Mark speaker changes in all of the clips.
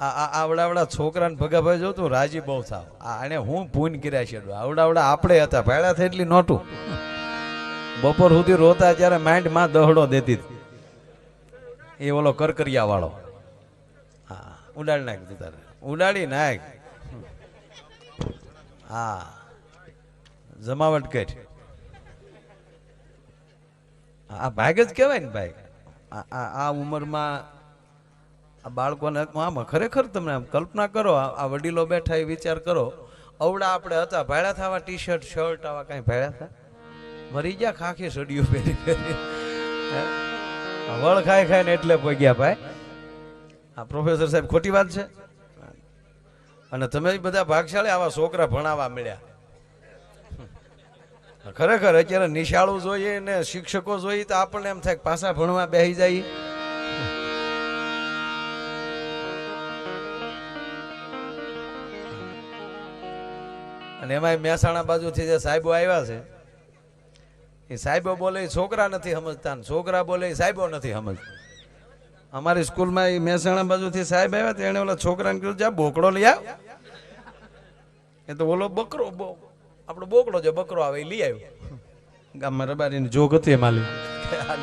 Speaker 1: આ આવડાવડા છોકરાને ભગાભાઈ જો તું રાજી બહુ થાવ. આને હું પૂન કર્યા છે આવડાવડા આપણે હતા, ભાડા થઈ એટલી નોટું બપોર સુધી રોતા ત્યારે માઇન્ડમાં દહડો દેતી. એ ઓલો કરકરિયા વાળો. હા, ઉડાડી નાખ તારે ઉડાડી નાખ. હા, જમાવટ કર. આ ભાગ જ કહેવાય ને ભાઈ. આ આ ઉંમરમાં આ બાળકોને આમાં ખરેખર તમે આમ કલ્પના કરો, આ વડીલો બેઠા એ વિચાર કરો અવડા આપણે હતા, ભાડા થવા ટી શર્ટ શર્ટ આવા કાંઈ ભાડા થા મરી ગયા, ખાખી સડિયું પહેરી પહેરી. વળ ખાઈ ખાઈને એટલે પગ્યા ભાઈ. આ પ્રોફેસર સાહેબ ખોટી વાત છે? અને તમે બધા ભાગશાળી આવા છોકરા ભણાવવા મળ્યા. ખરેખર અત્યારે નિશાળું જોઈએ ને શિક્ષકો જોઈએ તો આપણને એમ થાય પાછા ભણવા બેસી જાય. અને એમાંય મહેસાણા બાજુથી જે સાહેબો આવ્યા છે, એ સાહેબો બોલે છોકરા નથી સમજતા છોકરા બોલે સાહેબો નથી સમજતા. અમારી સ્કૂલમાં એ મહેસાણા બાજુથી સાહેબ આવ્યા તો એણે ઓલા છોકરાને કીધું, જા બોકડો લઈ આવ. એ તો ઓલો બકરો આપણો બોકડો જે બકરો આવે એ લઈ આવ્યો. ગામમાં રબારીની જોગ હતી માલી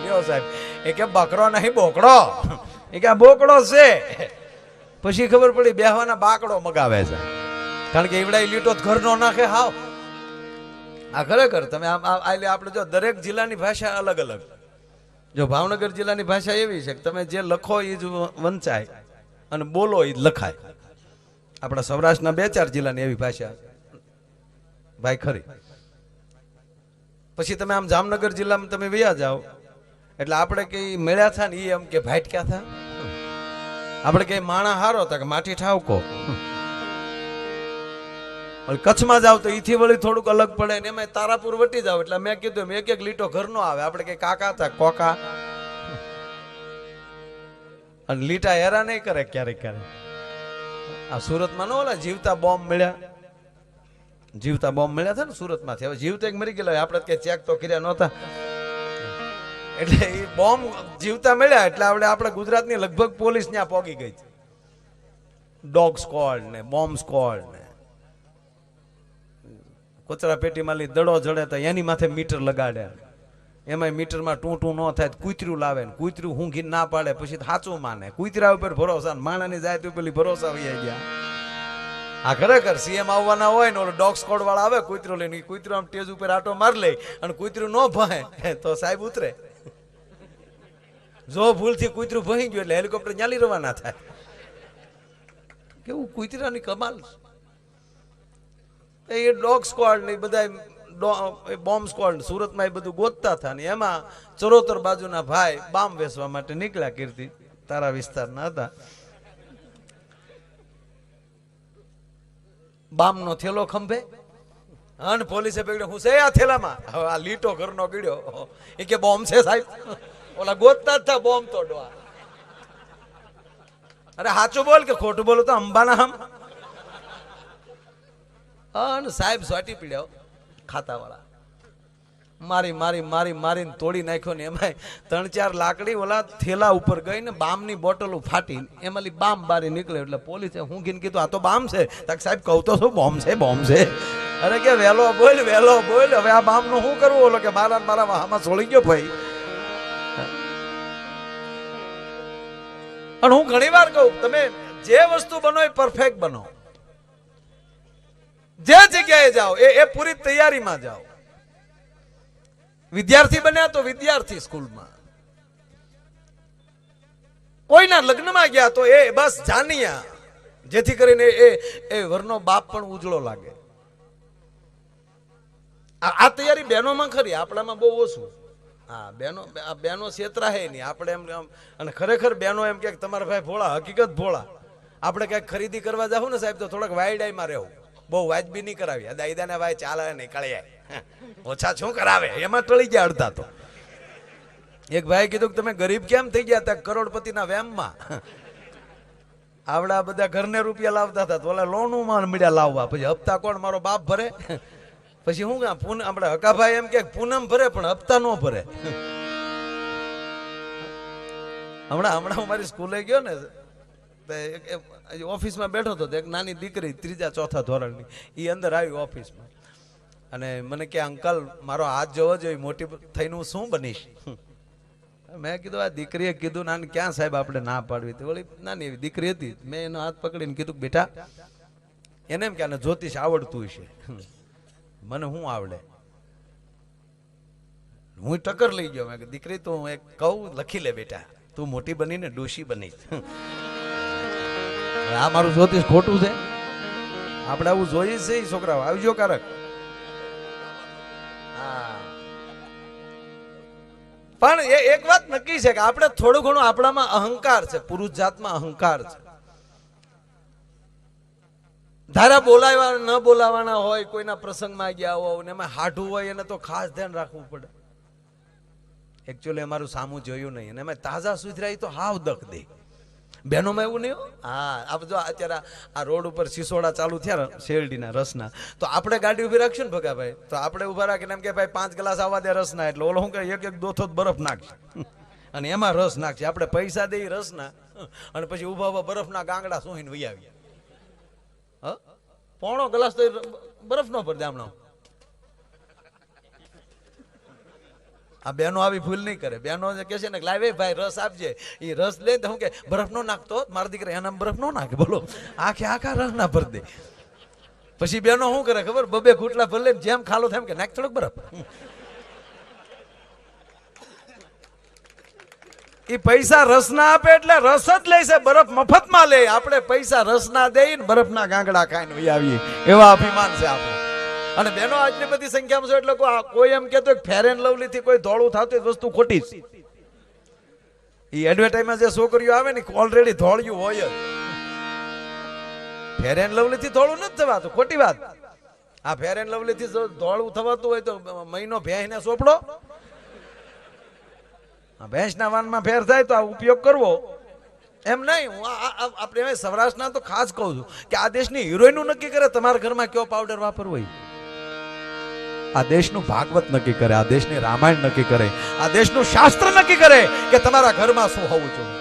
Speaker 1: લ્યો. સાહેબ. એ કે બકરો નહીં, બોકડો. એ કે બોકડો છે. પછી ખબર પડી બેહવાના બાકડો મગાવે છે. કારણ કે એવડા લીટો ઘર નો નાખે હાવ. આ ખરેખર તમે આમ આ આપણે જો દરેક જિલ્લાની ભાષા અલગ અલગ. જો ભાવનગર જિલ્લાની ભાષા એવી છે કે તમે જે લખો એ જ વંચાય અને બોલો એ જ લખાય. આપણા સૌરાષ્ટ્રના બે ચાર જિલ્લાની એવી ભાષા. ભાઈ ખરી. પછી તમે આમ જામનગર જિલ્લામાં તમે વયા જાઓ, એટલે આપણે કઈ મળ્યા થા ને એ એમ કે ભાઈટ ક્યાં થા? આપણે કઈ માણા હારો હતા કે માટી ઠાવકો? કચ્છમાં જાવ તો ઈથી વળી થોડુંક અલગ પડે ને એમાં તારાપુર વટી જાવ. એટલે મેં કીધું એક એક લીટો ઘરનો આવે. આપણે કઈ કાકા હતા, કોકા. અને લીટા હેરા નહીં કરે ક્યારેક ક્યારેક. આ સુરતમાં ન ઓલા જીવતા બોમ્બ મળ્યા. જીવતા બોમ્બ મળ્યા છે ને સુરતમાંથી. હવે જીવતા એક મરી ગયેલા. આપણે કે ચેક તો કર્યા નહોતા. એટલે એ બોમ્બ જીવતા મળ્યા. એટલે આપણે આપણે ગુજરાતની લગભગ પોલીસ ત્યાં પોગી ગઈ. છે ડોગ સ્કોડ ને બોમ્બ સ્કોડ ને. કચરા પેટીમાં લઈ દડો જડે તો એની માથે મીટર લગાડે. એમાંય મીટરમાં ટું ટું ન થાય તો લાવે ને કૂતર્યું ઊંઘી ના પાડે, પછી સાચું માને. કૂતરા ઉપર ભરોસા માણાની જાય પેલી ભરોસા વહી ગયા. આ ખરેખર સીએમ આવવાના હોય ને ઓલો ડોગ સ્કોડ વાળા આવે, કૂતરો લઈને કુતરો કૂતરો આમ ટેજ ઉપર આટો માર લે અને કૂતરું ન ભહે તો સાહેબ ઉતરે. જો ભૂલથી કૂતરું ભહી ગયું એટલે હેલિકોપ્ટર ચાલી રવાના થાય. કેવું કૂતરાની કમાલ છે. એ ડોગ સ્ક્વોડ ને બધા બોમ્બ સ્ક્વોડ સુરતમાં એ બધું ગોતતા હતા ને એમાં ચરોતર બાજુના ભાઈ બામ વેચવા માટે નીકળ્યા કીર્તિ, તારા વિસ્તારના હતા. બામનો થેલો ખંભે અને પોલીસે પકડ્યો, હું છે આ થેલામાં? હવે આ લીટો ઘરનો ગીડ્યો એ કે બોમ્બ છે સાહેબ? ઓલા ગોતતા જ બોમ્બ તો ડોવા અરે સાચું બોલ કે ખોટું બોલો તો અંબાના હમ? અને સાહેબ સોટી પીડ્યો ખાતાવાળા. મારી મારી મારી, મારીને તોડી નાખ્યો ને એમાંય ત્રણ ચાર લાકડી ઓલા થેલા ઉપર ગઈ ને બામની બોટલો ફાટી એમાંથી બામ બારી નીકળ્યો. એટલે પોલીસે હું કીને કીધું, આ તો બામ છે. તક સાહેબ કહું તો શું બોમ્બ છે બોમ્બ છે. અરે કે વહેલો બોલ વહેલો બોલ. હવે આ બામનું શું કરવું? ઓલો કે મારા મારા વાહામાં છોડી ગયો ભાઈ. અને હું ઘણી વાર કહું, તમે જે વસ્તુ બનો એ પરફેક્ટ બનો. જે જગ્યાએ જાઓ, એ એ પૂરી તૈયારીમાં જાઓ. વિદ્યાર્થી બન્યા તો વિદ્યાર્થી સ્કૂલમાં. કોઈના લગ્નમાં ગયા તો એ બસ જાનિયા. જેથી કરીને એ એ વરનો બાપ પણ ઉજળો લાગે. આ તૈયારી બહેનોમાં ખરી, આપણામાં બહુ ઓછું. હા બેનો આ બેનો છેતરા હે નહીં. આપણે એમ અને ખરેખર બેનો એમ કે તમારા ભાઈ ભોળા, હકીકત ભોળા. આપણે કંઈક ખરીદી કરવા જાવ ને સાહેબ, તો થોડાક આઈમાં રહેવું. બહુ વાજબી નહીં કરાવી. દાયદાને ભાઈ ચાલે નીકળે. ઓછા શું કરાવે? એમાં ટળી ગયા અડધા તો. એક ભાઈ કીધું કે તમે ગરીબ કેમ થઈ ગયા હતા કરોડપતિના વેમમાં આવડા બધા ઘરને રૂપિયા લાવતા હતા તો ઓલા લોનુમાં મળ્યા લાવવા. પછી હપ્તા કોણ? મારો બાપ ભરે. પછી હું કામ પૂનમ આપણે હકાભાઈ એમ કે પૂનમ ભરે પણ હપ્તા નો ભરે. હમણાં હમણાં હું મારી સ્કૂલે ગયો ને ઓફિસમાં બેઠો હતો એક નાની દીકરી ત્રીજા ચોથા ધોરણની એ અંદર આવી ઓફિસમાં. અને મને કે, અંકલ, મારો હાથ જોવો જોઈએ મોટી થઈને હું શું બનીશ? મેં કીધું, આ દીકરીએ કીધું, નાની, ક્યાં સાહેબ આપણે ના પાડવી? હતી વળી નાની એવી દીકરી હતી. મેં એનો હાથ પકડીને કીધું, બેટા, એને એમ કે, આને જ્યોતિષ આવડતું છે મને શું આવડે? હું ટક્કર લઈ ગયો. મેં દીકરી, તું એક કહું, લખી લે બેટા. તું મોટી બનીને ડોશી હવે આ મારું જ્યોતિષ ખોટું છે. આપણે આવું જોઈએ છે છોકરાઓ. આવજો કારક. પણ એ એક વાત નક્કી છે કે આપણે થોડું ઘણું આપણામાં અહંકાર છે. પુરુષ જાતમાં અહંકાર છે. ધારા બોલાવા ન બોલાવાના હોય, કોઈના પ્રસંગમાં ગયા હોય ને એમાં હાઢું હોય, એને તો ખાસ ધ્યાન રાખવું પડે. એકચ્યુઅલી અમારું સામું જોયું નહીં, અને અમે તાજા સુધરાય તો હાવ દખ દે. બહેનોમાં એવું નહીં હા? આપ જો અત્યારે આ- રોડ ઉપર સિસોડા ચાલુ થયા શેરડીના રસના. તો આપણે ગાડી ઊભી રાખશું ને ભગાભાઈ? તો આપણે ઊભા રાખીને એમ કે ભાઈ પાંચ ગ્લાસ આવવા દે રસના એટલે ઓલો હું કે એક એક દોથો બરફ નાખશે. અને એમાં રસ નાખશે. આપણે પૈસા દઈ રસના, અને પછી ઊભા ઊભા બરફના ગાંગડા સોહીને વહી આવ્યા હ? પોણો ગ્લાસ તો બરફ નો પર દામણો આ બેનો આવી ભૂલ નહીં કરે. જે કહે છે ને લાવે ભાઈ, રસ આપજે. એ રસ લે તો હું કે, બરફ નો નાખતો, મારા દીકરા એના બરફ નો નાખે. બોલો, આખે આખા રસ ના ભર દે. પછી બેનો શું કરે ખબર? બબે ઘૂંટલા ભર જેમ ખાલો થાય કે, નાખ થોડોક બરફ. એ પૈસા રસના આપે એટલે રસ જ લે છે. બરફ મફતમાં લે. આપણે પૈસા રસના દઈને બરફના ગાંગડા ખાઈને આવીએ. એવા અભિમાન છે આપણું. અને બેનો, આજની બધી સંખ્યામાં છે એટલે કોઈ એમ કહેતો ફેર એન્ડ લવલી થી કોઈ ધોળું થતું વસ્તુ ખોટી એ એડવર્ટાઈઝમાં જે છોકરીઓ આવે ને ઓલરેડી ધોળિયું હોય જ. ફેર એન્ડ લવલી થી ધોળું નથી થવાતું, ખોટી વાત. આ ફેર એન્ડ લવલી થી ધોળું થવાતું હોય તો મહિનો ભેંસને સોપડો. ભેંસના વાનમાં ફેર થાય તો આ ઉપયોગ કરવો. એમ નહીં, હું આપણે સૌરાષ્ટ્રના તો ખાસ કહું છું કે આ દેશની હિરોઈનું નક્કી કરે તમારા ઘરમાં કયો પાવડર વાપરવો હોય આ દેશનું ભાગવત નક્કી કરે, આ દેશની રામાયણ નક્કી કરે, આ દેશનું શાસ્ત્ર નક્કી કરે કે તમારા ઘરમાં શું હોવું જોઈએ.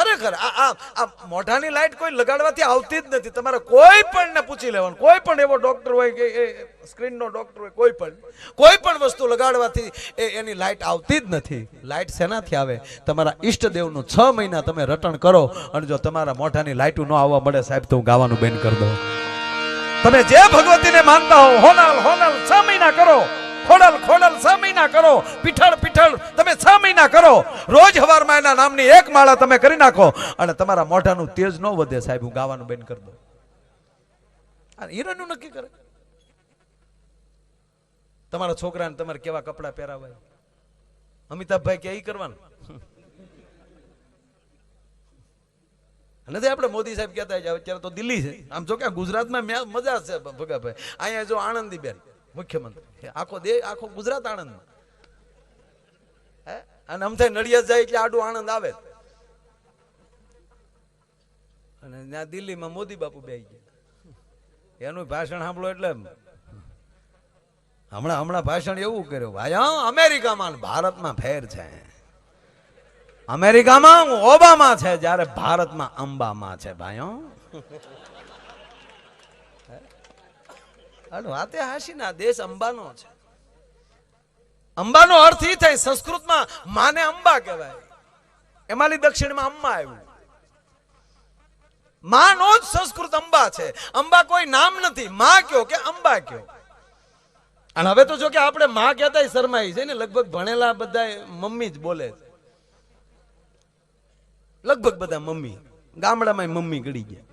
Speaker 1: ખરેખર, આ આ મોઢાની લાઈટ કોઈ લગાડવાથી આવતી જ નથી. તમારે કોઈ પણ ને પૂછી લેવાનું. કોઈ પણ એવો ડોક્ટર હોય કે એ સ્ક્રીનનો ડોક્ટર હોય, કોઈ પણ. કોઈ પણ વસ્તુ લગાડવાથી એ એની લાઈટ આવતી જ નથી. લાઈટ શેનાથી આવે? તમારા ઈષ્ટદેવનું છ મહિના તમે રટણ કરો અને જો તમારા મોઢાની લાઈટું ન આવવા મળે સાહેબ, તો હું ગાવાનું બેન કરી દઉં. તમે જે ભગવતીને માનતા હો, હોનલ હોનલ છ મહિના કરો. ખોડલ ખોડલ છ મહિના કરો. પીઠળ પીઠળ, તમે છ મહિના કરો. રોજ હવારમાં એના નામની એક માળા તમે કરી નાખો. અને તમારા મોઢાનું તેજ ન વધે સાહેબ, હું ગાવાનું બેન કરી આ હીરોનું નક્કી કરે. તમારા છોકરાને તમારે કેવા કપડાં પહેરાવાય? અમિતાભભાઈ કે એ કરવાનું? નથી આપણે મોદી સાહેબ કહેતા જાય અત્યારે તો દિલ્હી છે. આમ જો કે ગુજરાતમાં મજા છે ભગાભાઈ. અહીંયા જો આનંદીબેન મુખ્યમંત્રી. આખો દેશ આખો ગુજરાત આણંદ હે? અને આમ થાય નડિયાદ જાય એટલે આડું આણંદ આવે. અને ત્યાં દિલ્હીમાં મોદી બાપુ બે ગયા. એનું ભાષણ સાંભળો એટલે હમણાં હમણાં ભાષણ એવું કર્યું. ભાઈ, હા, અમેરિકામાં ભારતમાં ફેર છે. અમેરિકામાં ઓબામા છે જ્યારે ભારતમાં અંબામાં છે ભાઈઓ વાતે હાશી ના દેશ અંબાનો છે. અંબાનો અર્થ એ થાય સંસ્કૃતમાં માને અંબા કહેવાય. એમાંથી દક્ષિણમાં અંબા આવ્યું. માનો જ સંસ્કૃત અંબા છે. અંબા કોઈ નામ નથી માં કયો કે અંબા કયો. અને હવે તો જો કે આપણે માં કહેતા શરમાઈ છે ને લગભગ ભણેલા બધા મમ્મી જ બોલે છે. લગભગ બધા મમ્મી ગામડામાં મમ્મી ગળી ગયા.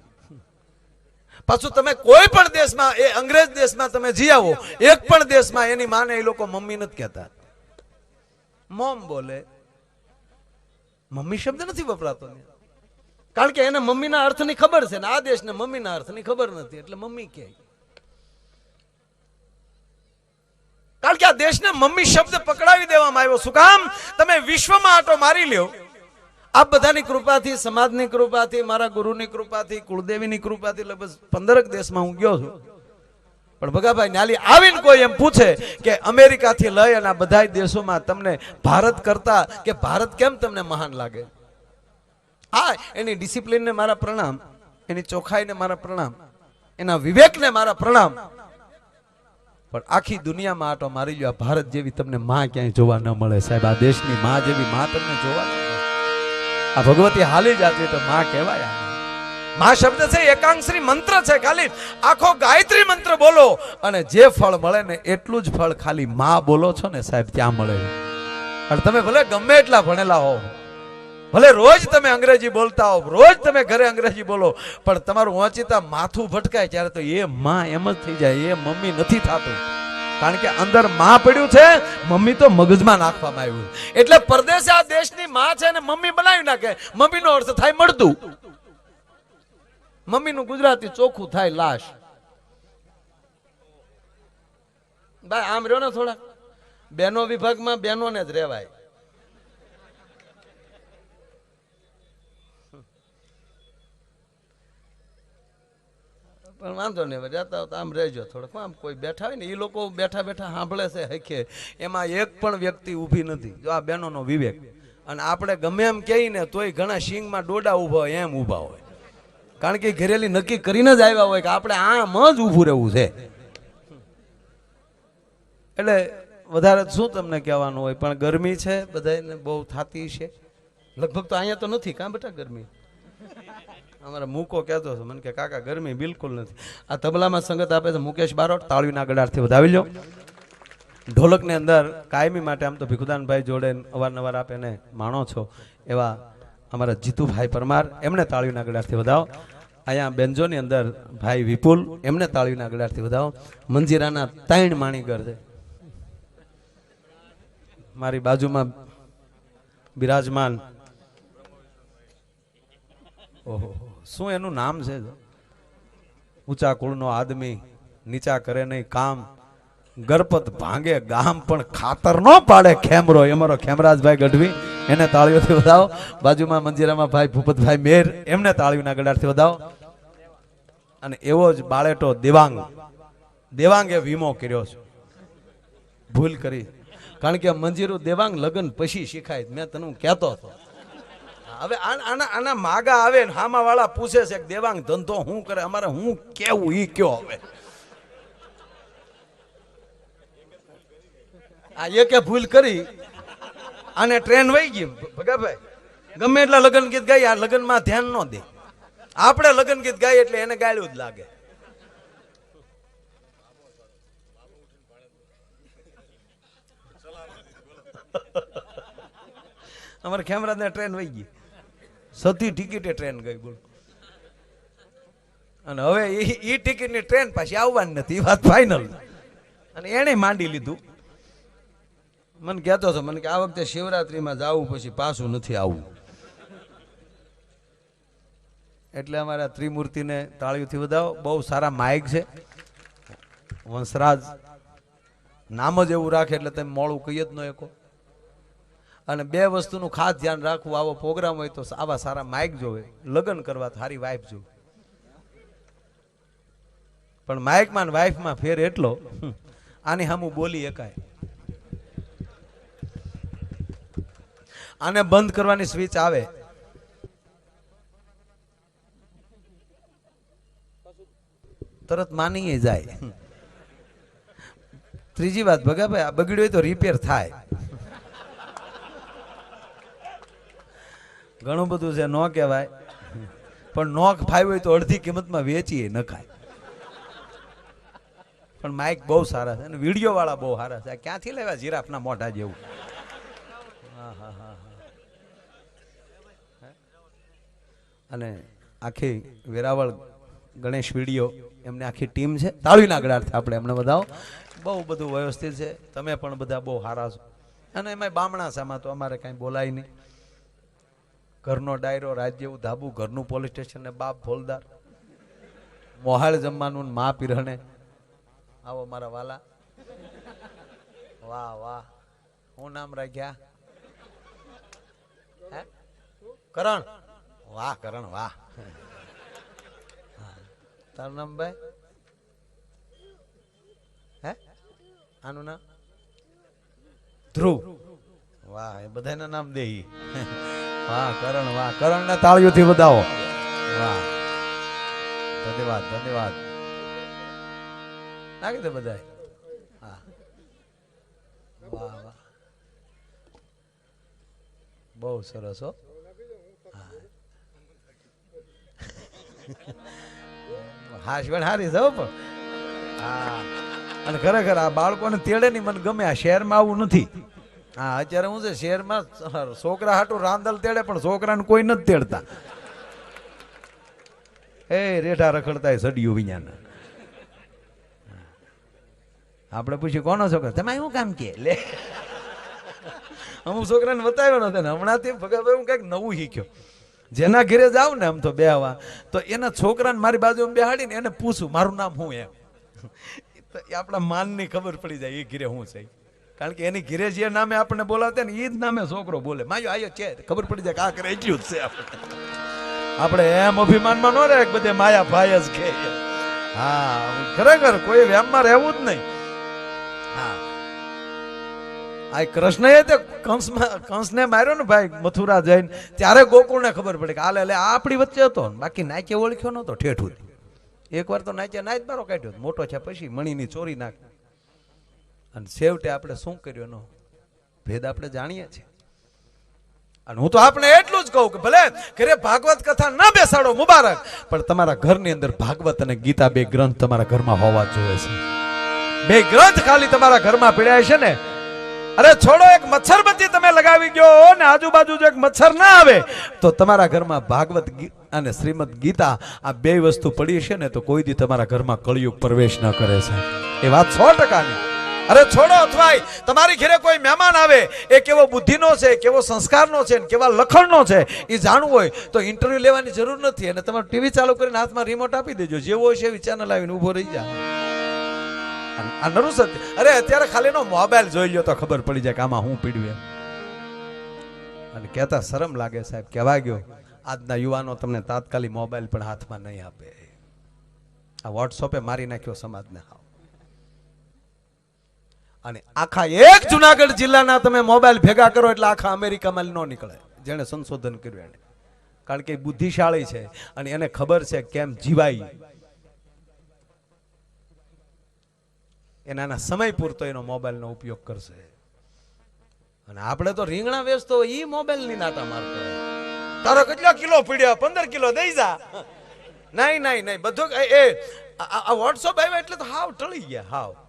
Speaker 1: પાછું તમે કોઈ પણ દેશમાં, એ અંગ્રેજ દેશમાં તમે જી આવો, એક પણ દેશમાં એની માને એ લોકો મમ્મી નથી કહેતા. મોમ બોલે, મમ્મી શબ્દ નથી વપરાતો કારણ કે એને મમ્મીના અર્થની ખબર છે ને, આ દેશને મમ્મીના અર્થની ખબર નથી, એટલે મમ્મી કહે. કારણ કે આ દેશને મમ્મી શબ્દ પકડાવી દેવામાં આવ્યો. શું કામ? તમે વિશ્વમાં આટો મારી લ્યો. આપ બધાની કૃપાથી, સમાજની કૃપાથી, મારા ગુરુની કૃપાથી, કુળદેવીની કૃપાથી લગભગ પંદરક દેશમાં હું ગયો છું. પણ ભગાભાઈ નાલી આવીને કોઈ એમ પૂછે કે અમેરિકાથી લઈ અને આ બધા દેશોમાં તમને ભારત કરતા કે ભારત કેમ તમને મહાન લાગે? હા એની ડિસિપ્લિનને મારા પ્રણામ, એની ચોખાઈને મારા પ્રણામ, એના વિવેકને મારા પ્રણામ. પણ આખી દુનિયામાં આટો મારી ગયો ભારત જેવી તમને માં ક્યાંય જોવા ન મળે સાહેબ. આ દેશની માં જેવી માં તમને જોવા. આ ભગવતી હાલી જાતી તો માં કહેવાય. માં શબ્દ છે એકાંશ્રી મંત્ર છે, ખાલી આખો ગાયત્રી મંત્ર બોલો. અને જે ફળ મળે ને એટલું જ ફળ ખાલી માં બોલો છો ને સાહેબ, ત્યાં મળે. અને તમે ભલે ગમે એટલા ભણેલા હો ભલે રોજ તમે અંગ્રેજી બોલતા હો રોજ તમે ઘરે અંગ્રેજી બોલો, પણ તમારું વાંચીતા માથું ભટકાય ત્યારે તો એ માં એમ જ થઈ જાય, એ મમ્મી નથી થતું. કારણ કે અંદરમાં પડ્યું છે, મમ્મી તો મગજમાં નાખવામાં આવ્યું. એટલે પરદેશ આ દેશની માં છે ને મમ્મી બનાવી નાખે. મમ્મીનો અર્થ થાય મળતું. મમ્મીનું ગુજરાતી ચોખ્ખું થાય લાશ. ભાઈ, આમ રહ્યો ને થોડા બેનો વિભાગમાં બેનોને જ રહેવાય. પણ વાંધો નહીં જતા તો આમ રહેજો થોડોક. આમ કોઈ બેઠા હોય ને એ લોકો બેઠા બેઠા સાંભળે છે હખે. એમાં એક પણ વ્યક્તિ ઊભી નથી, જો આ બહેનોનો વિવેક. અને આપણે ગમે એમ કહીએ ને, તોય ઘણા શિંગમાં ડોડા ઊભા હોય, એમ ઊભા હોય. કારણ કે ઘરેલી નક્કી કરીને જ આવ્યા હોય કે આપણે આમ જ ઊભું રહેવું છે. એટલે વધારે શું તમને કહેવાનું હોય? પણ ગરમી છે બધાને બહુ થતી છે. લગભગ તો અહીંયા તો નથી, કાં બેટા ગરમી? અમારા મૂકો કહેતો હતો. મને કે, કાકા, ગરમી બિલકુલ નથી. આ તબલામાં સંગત આપે છે મુકેશ બારોટ તાળવીના ગડારથી વધાવી લો ઢોલકની અંદર કાયમી માટે આમ તો ભીખુદાનભાઈ જોડે અવારનવાર આપ એને માણો છો એવા અમારા જીતુભાઈ પરમાર એમને તાળીના ગડારથી વધાવો. અહીંયા બેન્જોની અંદર ભાઈ વિપુલ, એમને તાળીના ગડારથી વધાવો. મંજીરાના ત્રણ માણીગર છે. મારી બાજુમાં બિરાજમાન. ઓહો. શું એનું નામ છે? ઊંચા કુળનો આદમી, નીચા કરે નહીં, કામ, ગરપત ભાંગે, ગામ પણ ખાતર નો પાડે ખેમરો. અમારો ખેમરાજભાઈ ગઢવી, એને તાળીઓથી વધાવો. બાજુમાં મંજીરામાં ભાઈ ભૂપતભાઈ મેર, એમને તાળીઓના ગડારથી વધાવો. અને એવો જ બાળેટો દેવાંગ. દેવાંગે વીમો કર્યો છે. ભૂલ કરી. કારણ કે મંજીરું દેવાંગ લગ્ન પછી શીખાય. મેં તને કહેતો હતો. હવે આના આના માગા આવે ને હામા વાળા પૂછે છે કે દેવાંગ, ધંધો શું કરે? અમારે હું કેવું ઈ કયો હવે? આ એકે ભૂલ કરી, આને ટ્રેન વહી ગઈ ભગાભાઈ, ગમે એટલા લગ્ન ગીત ગાય, આ લગ્નમાં ધ્યાન ન દે. આપણે લગ્ન ગીત ગાય એટલે એને ગાળ્યું જ લાગે. અમારે ખેમરાજને ટ્રેન વહી ગઈ. સતી ટિકિટે ટ્રેન ગઈ બોલ. અને હવે એ ટિકિટની ટ્રેન પાછી આવવાની નથી વાત ફાઇનલ અને એણે માંડી લીધું. મને કહેતો હતો, મને કે આ વખતે શિવરાત્રીમાં જવું પછી પાછું નથી આવવું. એટલે અમારા ત્રિમૂર્તિને તાળીઓથી વધાવો. બહુ સારા માઇક છે. વંશરાજ. નામ જ એવું રાખે એટલે તમે મોડું કહીએ જ ન શકો. અને બે વસ્તુનું ખાસ ધ્યાન રાખવું. આવો પ્રોગ્રામ હોય તો આવા સારા માઇક જોવે. લગ્ન કરવા સારી વાઈફ જોવે. પણ માઇકમાં વાઈફમાં ફેર એટલો આની સામું બોલી એકાય. આને બંધ કરવાની સ્વિચ આવે. તરત માનીએ જાય. ત્રીજી વાત ભગાભાઈ, આ બગડ્યું હોય તો રિપેર થાય. ઘણું બધું છે ન કહેવાય, પણ નોક ફાવી હોય તો અડધી કિંમતમાં વેચીએ, ન ખાય. પણ માઇક બહુ સારા છે અને વીડિયો વાળા બહુ સારા છે. ક્યાંથી લેવા? જીરાફના મોઢા જેવું. અને આખી વેરાવળ ગણેશ વીડિયો એમને આખી ટીમ છે. તાળીના ગળાથી આપણે એમને બધાઓ બહુ બધું વ્યવસ્થિત છે. તમે પણ બધા બહુ સારા છો. અને એમાં બામણા સામા તો અમારે કાંઈ બોલાય નહીં. ઘરનો ડાયરો, રાજ્ય એવું ધાબુ, ઘરનું પોલીસ સ્ટેશન ને બાપ ફોલદાર. મોહાળ જમવાનું મા પીરણે. આવો મારા વાલા. વાહ વાહ. હું નામ રાખ્યા? કરણ? વાહ કરણ, વાહ. તારું નામ ભાઈ? હે? આનું નામ? ધ્રુવ. વાહ, એ બધાના નામ દે ઈ. વાહ, કરણ વાહ. કરણ ને તાળીઓથી બતાવો વાહ. ધન્યવાદ ધન્યવાદ. નાખી દે બધાય? હા. વાહ વાહ. બહુ સરસ, હો. હાશવણ હારી છે પણ. હા. અને ખરેખર આ બાળકોને તેડે નહીં મને ગમે, આ શહેરમાં આવું નથી. હા, અત્યારે હું છે શહેરમાં છોકરા હાટું રાંદલ તેડે, પણ છોકરાને કોઈ નથી તેડતા. એ રેઠા રખડતા સડિયું વિજ્ઞાન આપણે પૂછ્યું, કોનો છોકરો? તમે શું કામ કે? લે. અમુક છોકરાને બતાવ્યો નતો ને હમણાંથી ભગત હું કંઈક નવું શીખ્યો. જેના ઘરે જાવ ને આમ તો બેહવા તો એના છોકરાને મારી બાજુ બેહાડીને એને પૂછું, મારું નામ હું એમ. આપણા માનની ખબર પડી જાય, એ ઘરે શું છે. કારણ કે એની ઘીરે જે નામે આપણને બોલાવતા ને એ જ નામે છોકરો બોલે. માયો, આયો, છે. ખબર પડી જાય કે આ કરે છે આપણે. એમ અભિમાનમાં ન રહે બધે માયા ભાઈ જ કે હા, ખરેખર કોઈ વ્યામમાં રહેવું જ નહીં. હા. આ કૃષ્ણએ તે કંસમાં, કંસને માર્યો ને ભાઈ, મથુરા જઈને. ત્યારે ગોકુળને ખબર પડી કે હાલે લે આપણી વચ્ચે હતો બાકી નાચે ઓળખ્યો નતો ઠેઠું. એકવાર તો નાચે નાચ બારો કાઢ્યો. મોટો છે, પછી મણીની ચોરી નાખ. અને છેવટે આપણે શું કર્યું ભેદ આપણે જાણીએ છીએ. અને હું તો આપણે એટલું જ કહું કે ભલે ઘરે ભાગવત કથા ના બેસાડો, મુબારક. પણ તમારા ઘરની અંદર ભાગવત અને ગીતા બે ગ્રંથ તમારા ઘરમાં હોવા જોઈએ છે. બે ગ્રંથ ખાલી તમારા ઘરમાં પીડાય છે ને? અરે છોડો, એક મચ્છરબત્તી તમે લગાવી ગયો ને આજુબાજુ જો એક મચ્છર ના આવે, તો તમારા ઘરમાં ભાગવત અને શ્રીમદ ગીતા આ બે વસ્તુ પડી છે ને, તો કોઈ દી તમારા ઘરમાં કળિયુગ પ્રવેશ ન કરે છે. એ વાત સો ટકાની. અરે છોડો અથવાય તમારી ઘરે કોઈ મહેમાન આવે, એ કેવો બુદ્ધિનો છે, કેવો સંસ્કારનો છે કેવા લખણનો છે, એ જાણવું હોય, તો ઇન્ટરવ્યુ લેવાની જરૂર નથી. અને તમારે ટીવી ચાલુ કરીને હાથમાં રિમોટ આપી દેજો. જેવો હોય છે એવી ચેનલ આવીને ઊભો રહી જાય આ નરું સત્ય. અરે, અત્યારે ખાલી નો મોબાઈલ જોઈ લ્યો તો ખબર પડી જાય કે આમાં હું પીડવે અને કહેતા શરમ લાગે સાહેબ કહેવા ગયો આજના યુવાનો તમને તાત્કાલિક મોબાઈલ પણ હાથમાં નહીં આપે. આ વોટ્સઅપે મારી નાખ્યો સમાજને હાવ. અને આખા એક જુનાગઢ જિલ્લાના તમે મોબાઈલ ભેગા કરો એટલે આખા અમેરિકામાં ન નીકળે. જેણે સંશોધન કર્યું એને. કારણ કે બુદ્ધિશાળી છે અને એને ખબર છે કેમ જીવાય. એનાના સમય પૂરતો એનો મોબાઈલનો ઉપયોગ કરશે. અને આપણે તો રીંગણા વેચતો ઈ મોબાઈલની નાતા મારતો તારો કેટલા કિલો પીડ્યો? પંદર કિલો દઈ જા. નહીં નહીં નહીં બધું એ- આ વોટ્સઅપ આવ્યા એટલે તો હાવ ટળી ગયા, હાવ.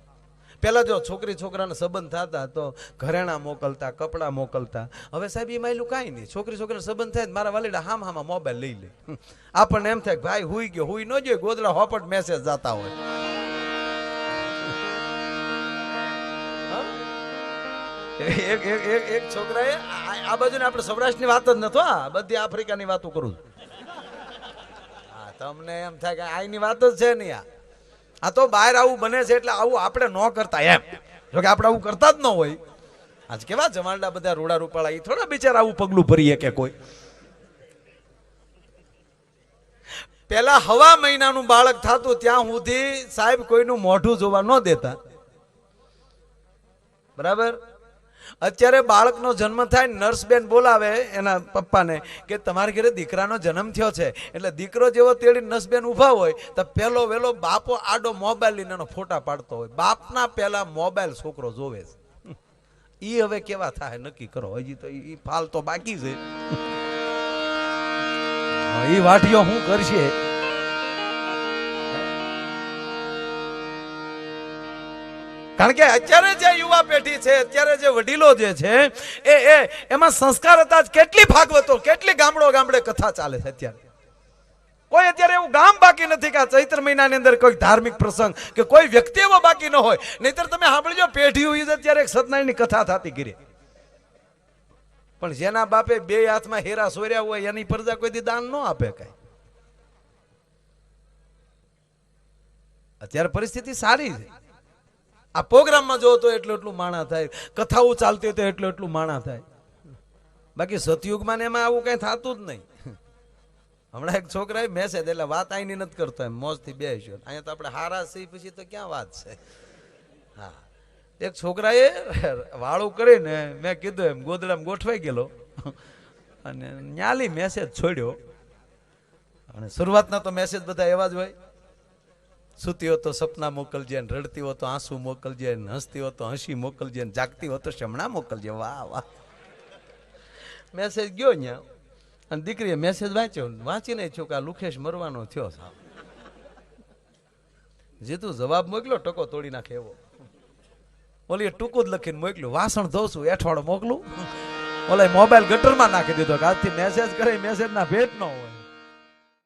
Speaker 1: પેલા જો છોકરી છોકરાને સંબંધ થતા તો ઘરેણા મોકલતા, કપડાં મોકલતા. હવે સાહેબ એ માયલું કાંઈ નહીં. છોકરી છોકરાને સંબંધ થાય મારા વાલીડા હામ હામાં મોબાઈલ લઈ લે. આપણને એમ થાય કે ભાઈ હુઈ ગયો, હુઈ ન જોઈએ ગોદડા હોપટ મેસેજ જાતા હોય. એક એક એક છોકરાએ આ બાજુને આપણે સૌરાષ્ટ્રની વાત જ નતો આ બધી આફ્રિકાની વાતો કરું છું. તમને એમ થાય કે આઈની વાત જ છે નહીં આ આ તો બહાર આવું બને છે એટલે આવું આપણે ન કરતા એમ. જો કે આપણે આવું કરતા જ ન હોય. આજ કેવા જમાલડા બધા રોડા રૂપાળા એ થોડા બિચારા આવું પગલું ભરીએ કે કોઈ? પેલા હવા મહિનાનું બાળક થતું, ત્યાં સુધી સાહેબ કોઈનું મોઢું જોવા ન દેતા. બરાબર? અત્યારે બાળકનો જન્મ થાય, નર્સબેન બોલાવે એના પપ્પાને કે તમારા ઘરે દીકરાનો જન્મ થયો છે. એટલે દીકરો જેવો તેડી નર્સબેન ઊભા હોય, તો પહેલો વહેલો બાપો આડો મોબાઈલ લઈને એનો ફોટા પાડતો હોય. બાપના પહેલા મોબાઈલ છોકરો જોવે છે. એ હવે કેવા થાય, નક્કી કરો. હજી તો એ ફાલ તો બાકી છે. એ વાટીઓ શું કરશે? કારણ કે અત્યારે જે યુવા પેઢી છે, અત્યારે જે વડીલો જે છે, એ એ, એમાં સંસ્કાર હતા કેટલી ભાગવતો, કેટલી ગામડો ગામડે કથા ચાલે છે અત્યારે. કોઈ અત્યારે એવું ગામ બાકી નથી કે ચૈત્ર મહિનાની અંદર કોઈ ધાર્મિક પ્રસંગ કે કોઈ વ્યક્તિ એવો બાકી ન હોય. નહીતર તમે સાંભળજો પેઢી હોય અત્યારે એક સત્યનારાયણની કથા થતી ગીરે. પણ જેના બાપે બે હાથમાં હેરા સોર્યા હોય, એની પ્રજા કોઈ દી દાન ન આપે કઈ. અત્યારે પરિસ્થિતિ સારી છે. આ પ્રોગ્રામમાં જો તો એટલું એટલું માણા થાય. કથાઓ ચાલતી તો એટલું એટલું માણા થાય. બાકી સતયુગમાં એમાં આવું કઈ થતું જ નહીં. હમણાં એક છોકરાએ મેસેજ એટલે વાત અહીંની નથી કરતો એમ, મોજથી બેસ્યો અહીંયા તો આપણે હારા સી પછી તો ક્યાં વાત છે? હા. એક છોકરાએ વાળું કરીને મેં કીધું એમ, ગોદડામાં ગોઠવાઈ ગયેલો. અને ન્યાલી મેસેજ છોડ્યો. અને શરૂઆતના તો મેસેજ બધા એવા જ હોય. સૂતી હો તો સપના મોકલજે ને રડતી હો તો આંસુ મોકલજે ને હસતી હો તો હસી મોકલજે ને જાગતી હો તો શમણા મોકલજે. વાહ વાહ. મેસેજ ગયો અહીંયા અને દીકરીએ મેસેજ વાંચ્યો વાંચીને છો કે આ લુખેશ મરવાનો થયો સાહેબ જે તું જવાબ મોકલ્યો, ટકો તોડી નાખે એવો. ઓલી ટૂંકું જ લખીને મોકલ્યું, વાસણ ધોઉં છું એઠવાડ મોકલું. ઓલે મોબાઈલ ગટરમાં નાખી દીધો કે આજથી મેસેજ કરે મેસેજ ના ભેટ ન હોય.